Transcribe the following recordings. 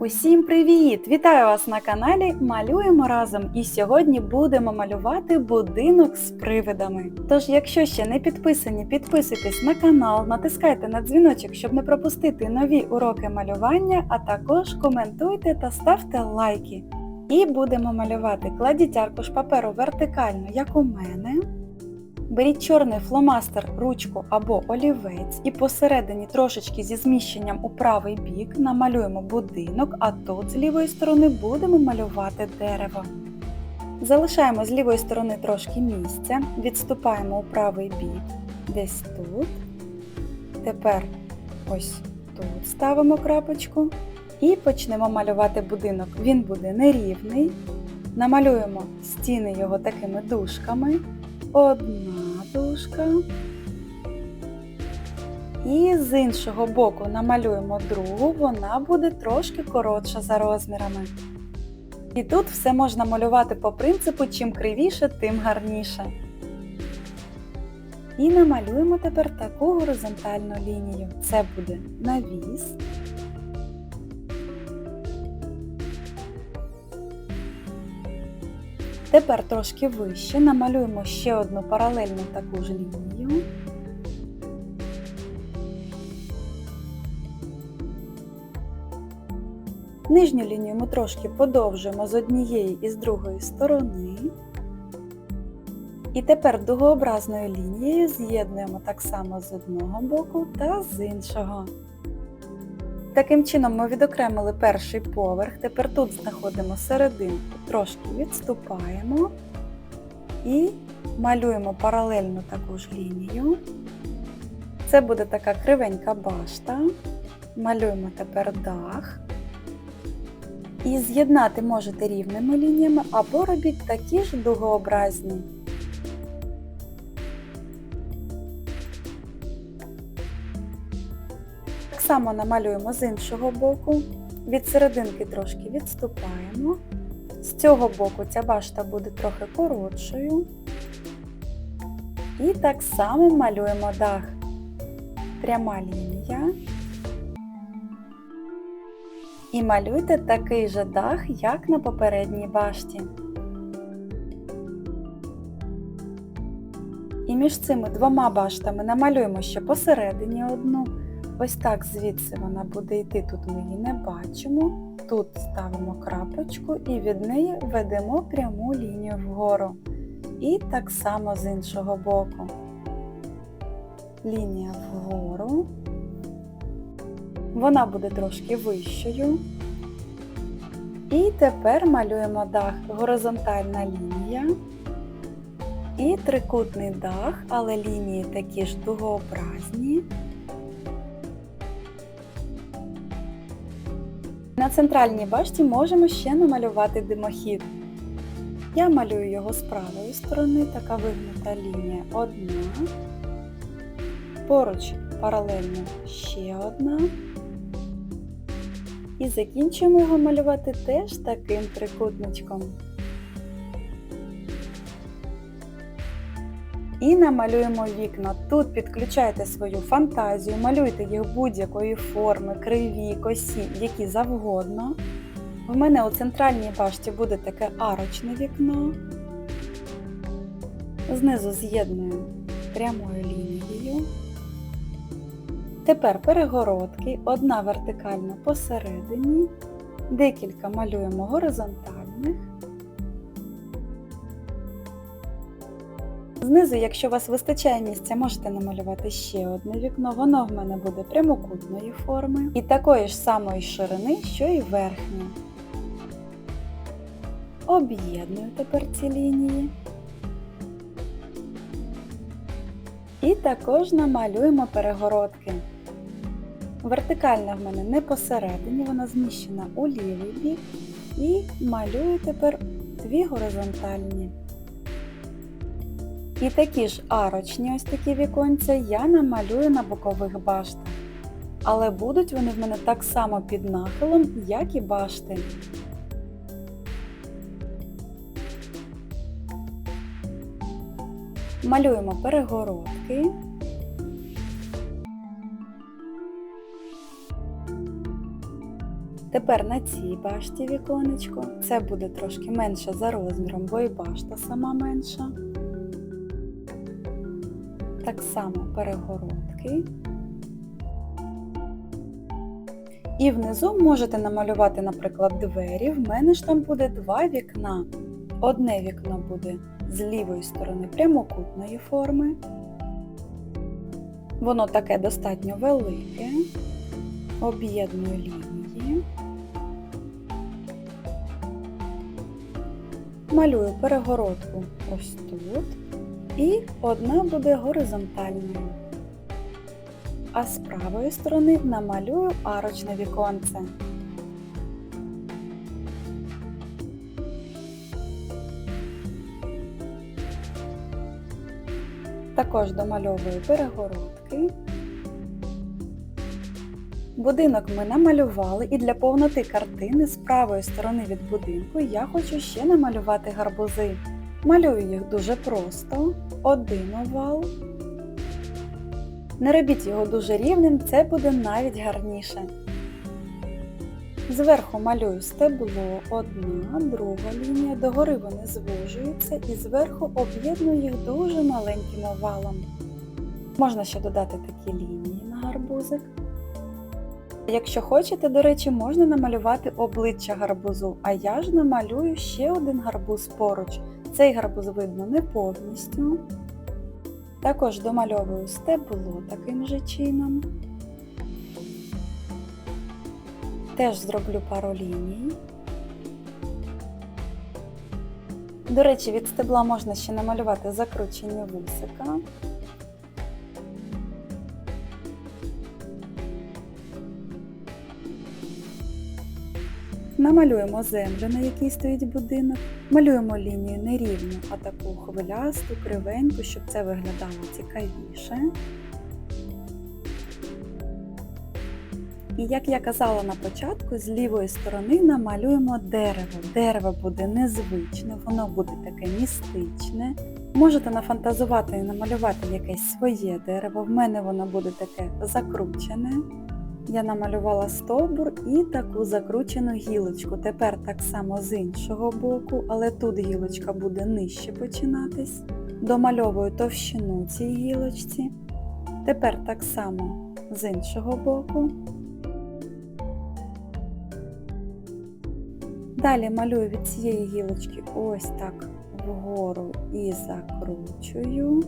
Усім привіт! Вітаю вас на каналі Малюємо разом і сьогодні будемо малювати будинок з привидами. Тож, якщо ще не підписані, підписуйтесь на канал, натискайте на дзвіночок, щоб не пропустити нові уроки малювання, а також коментуйте та ставте лайки. І будемо малювати. Кладіть аркуш паперу вертикально, як у мене. Беріть чорний фломастер, ручку або олівець і посередині трошечки зі зміщенням у правий бік намалюємо будинок, а тут з лівої сторони будемо малювати дерево. Залишаємо з лівої сторони трошки місця, відступаємо у правий бік, десь тут. Тепер ось тут ставимо крапочку і почнемо малювати будинок. Він буде нерівний. Намалюємо стіни його такими дужками. Одна дужка. І з іншого боку намалюємо другу, вона буде трошки коротша за розмірами. І тут все можна малювати по принципу чим кривіше, тим гарніше. І намалюємо тепер таку горизонтальну лінію. Це буде навіс. Тепер трошки вище намалюємо ще одну паралельну таку ж лінію. Нижню лінію ми трошки подовжуємо з однієї і з другої сторони. І тепер дугообразною лінією з'єднуємо так само з одного боку та з іншого. Таким чином ми відокремили перший поверх, тепер тут знаходимо серединку, трошки відступаємо і малюємо паралельну таку ж лінію. Це буде така кривенька башта. Малюємо тепер дах. І з'єднати можете рівними лініями або робіть такі ж дугообразні. Само намалюємо з іншого боку, від серединки трошки відступаємо. З цього боку ця башта буде трохи коротшою. І так само малюємо дах. Пряма лінія. І малюйте такий же дах, як на попередній башті. І між цими двома баштами намалюємо ще посередині одну. Ось так звідси вона буде йти, тут ми її не бачимо. Тут ставимо крапочку і від неї ведемо пряму лінію вгору. І так само з іншого боку. Лінія вгору. Вона буде трошки вищою. І тепер малюємо дах горизонтальна лінія. І трикутний дах, але лінії такі ж дугообразні. На центральній башті можемо ще намалювати димохід. Я малюю його з правої сторони, така вигнута лінія одна. Поруч паралельно ще одна. І закінчуємо його малювати теж таким трикутничком. І намалюємо вікна. Тут підключайте свою фантазію, малюйте їх будь-якої форми, криві, косі, які завгодно. В мене у центральній башті буде таке арочне вікно. Знизу з'єдную прямою лінією. Тепер перегородки, одна вертикальна посередині, декілька малюємо горизонтальних. Знизу, якщо у вас вистачає місця, можете намалювати ще одне вікно. Воно в мене буде прямокутної форми і такої ж самої ширини, що і верхнє. Об'єдную тепер ці лінії. І також намалюємо перегородки. Вертикальна в мене не посередині, вона зміщена у лівий бік. І малюю тепер дві горизонтальні. І такі ж арочні ось такі віконця я намалюю на бокових баштах. Але будуть вони в мене так само під нахилом, як і башти. Малюємо перегородки. Тепер на цій башті віконечко. Це буде трошки менше за розміром, бо і башта сама менша. Так само перегородки. І внизу можете намалювати, наприклад, двері. В мене ж там буде два вікна. Одне вікно буде з лівої сторони прямокутної форми. Воно таке достатньо велике, об'єднує лінії. Малюю перегородку ось тут. І одна буде горизонтальною. А з правої сторони намалюю арочне віконце. Також домальовую перегородки. Будинок ми намалювали і для повноти картини з правої сторони від будинку я хочу ще намалювати гарбузи. Малюю їх дуже просто, один овал. Не робіть його дуже рівним, це буде навіть гарніше. Зверху малюю стебло, одна, друга лінія, догори вони звужуються і зверху об'єдную їх дуже маленьким овалом. Можна ще додати такі лінії на гарбузик. Якщо хочете, до речі, можна намалювати обличчя гарбузу, а я ж намалюю ще один гарбуз поруч. Цей гарбуз видно не повністю. Також домальовую стебло таким же чином. Теж зроблю пару ліній. До речі, від стебла можна ще намалювати закручення вусика. Намалюємо землю, на якій стоїть будинок. Малюємо лінію не рівну, а таку хвилясту, кривеньку, щоб це виглядало цікавіше. І як я казала на початку, з лівої сторони намалюємо дерево. Дерево буде незвичне, воно буде таке містичне. Можете нафантазувати і намалювати якесь своє дерево. В мене воно буде таке закручене. Я намалювала стовбур і таку закручену гілочку. Тепер так само з іншого боку, але тут гілочка буде нижче починатись. Домальовую товщину цій гілочці. Тепер так само з іншого боку. Далі малюю від цієї гілочки ось так вгору і закручую.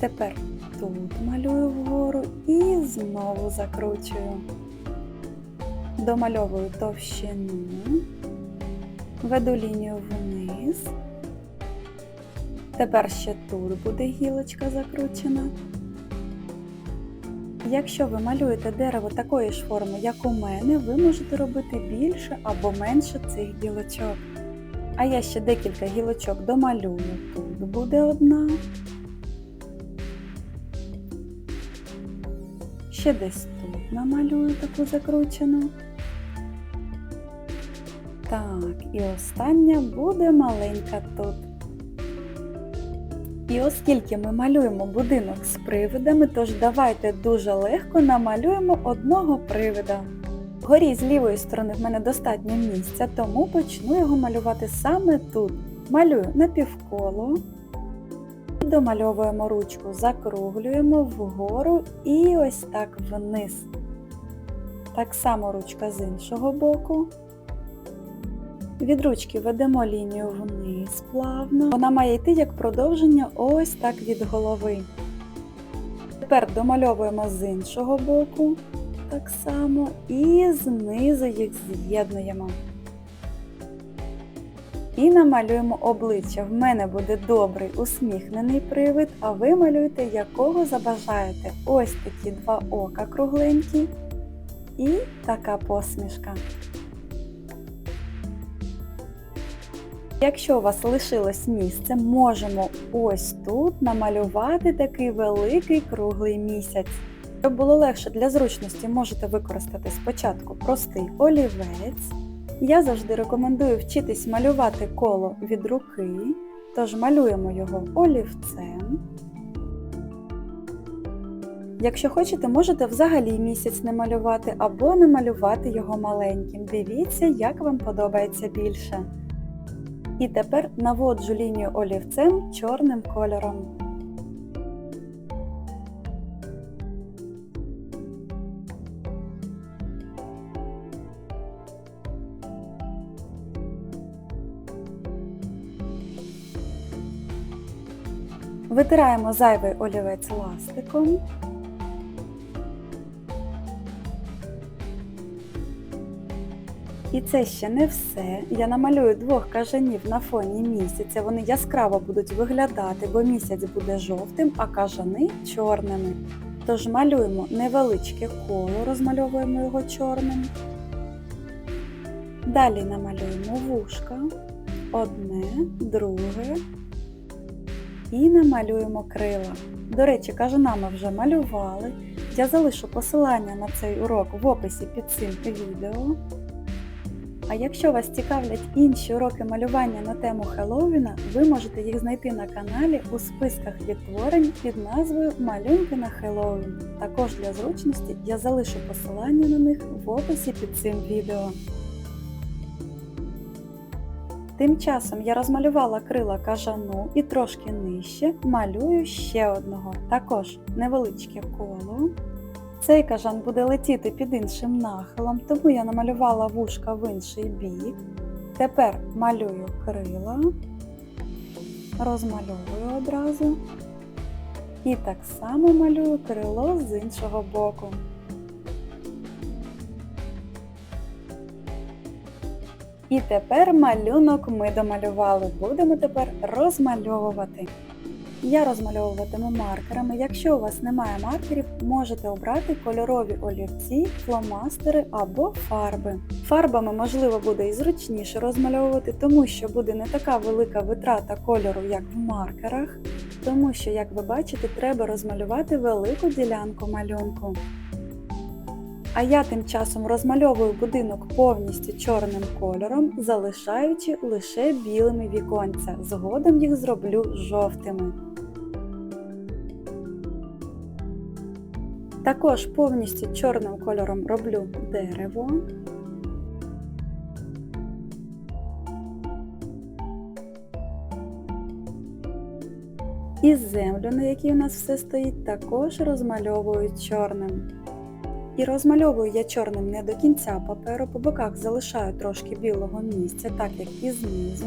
Тепер тут малюю вгору і знову закручую. Домальовую товщину, веду лінію вниз. Тепер ще тут буде гілочка закручена. Якщо ви малюєте дерево такої ж форми, як у мене, ви можете робити більше або менше цих гілочок. А я ще декілька гілочок домалюю. Тут буде одна. Ще десь тут намалюю таку закручену. Так, і остання буде маленька тут. І оскільки ми малюємо будинок з привидами, тож давайте дуже легко намалюємо одного привида. Вгорі з лівої сторони в мене достатньо місця, тому почну його малювати саме тут. Малюю напівколо, домальовуємо ручку, закруглюємо вгору і ось так вниз. Так само ручка з іншого боку. Від ручки ведемо лінію вниз плавно. Вона має йти як продовження ось так від голови. Тепер домальовуємо з іншого боку так само і знизу їх з'єднуємо. І намалюємо обличчя. В мене буде добрий усміхнений привид, а ви малюєте якого забажаєте. Ось такі два ока кругленькі і така посмішка. Якщо у вас лишилось місце, можемо ось тут намалювати такий великий круглий місяць. Щоб було легше для зручності, можете використати спочатку простий олівець. Я завжди рекомендую вчитись малювати коло від руки, тож малюємо його олівцем. Якщо хочете, можете взагалі місяць не малювати або намалювати його маленьким. Дивіться, як вам подобається більше. І тепер наводжу лінію олівцем чорним кольором. Витираємо зайвий олівець ластиком. І це ще не все. Я намалюю двох кажанів на фоні місяця. Вони яскраво будуть виглядати, бо місяць буде жовтим, а кажани чорними. Тож малюємо невеличке коло, розмальовуємо його чорним. Далі намалюємо вушка. Одне, друге. І намалюємо крила. До речі, кажанами вже малювали. Я залишу посилання на цей урок в описі під цим відео. А якщо вас цікавлять інші уроки малювання на тему Хеллоуіна, ви можете їх знайти на каналі у списках відтворень під назвою Малюнки на Хеллоуін. Також для зручності я залишу посилання на них в описі під цим відео. Тим часом я розмалювала крила кажану і трошки нижче малюю ще одного, також невеличке коло. Цей кажан буде летіти під іншим нахилом, тому я намалювала вушка в інший бік. Тепер малюю крила, розмальовую одразу. І так само малюю крило з іншого боку. І тепер малюнок ми домалювали. Будемо тепер розмальовувати. Я розмальовуватиму маркерами. Якщо у вас немає маркерів, можете обрати кольорові олівці, фломастери або фарби. Фарбами можливо буде і зручніше розмальовувати, тому що буде не така велика витрата кольору, як в маркерах, тому що, як ви бачите, треба розмалювати велику ділянку малюнку. А я тим часом розмальовую будинок повністю чорним кольором, залишаючи лише білими віконця. Згодом їх зроблю жовтими. Також повністю чорним кольором роблю дерево. І землю, на якій у нас все стоїть, також розмальовую чорним. І розмальовую я чорним не до кінця паперу, по боках залишаю трошки білого місця, так як і знизу.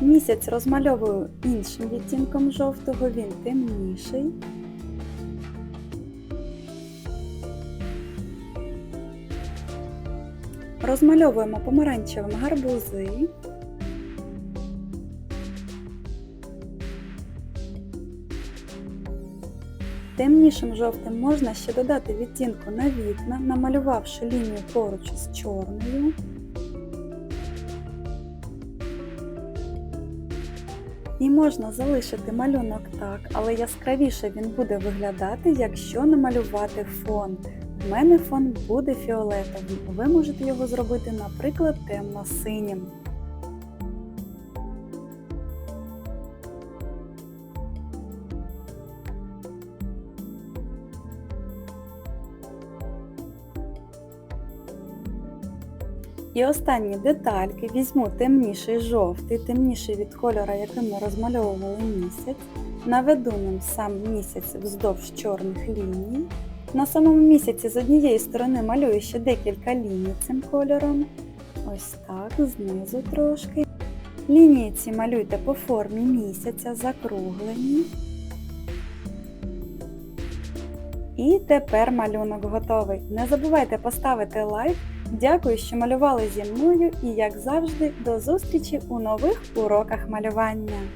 Місяць розмальовую іншим відтінком жовтого, він темніший. Розмальовуємо помаранчевим гарбузи. Темнішим жовтим можна ще додати відтінку на вікна, намалювавши лінію поруч з чорною. І можна залишити малюнок так, але яскравіше він буде виглядати, якщо намалювати фон. У мене фон буде фіолетовим. Ви можете його зробити, наприклад, темно-синім. І останні детальки візьму темніший жовтий, темніший від кольора, яким ми розмальовували місяць, наведу ним сам місяць вздовж чорних ліній. На самому місяці з однієї сторони малюю ще декілька ліній цим кольором. Ось так, знизу трошки. Лінії ці малюйте по формі місяця, закруглені. І тепер малюнок готовий. Не забувайте поставити лайк. Дякую, що малювали зі мною і, як завжди, до зустрічі у нових уроках малювання.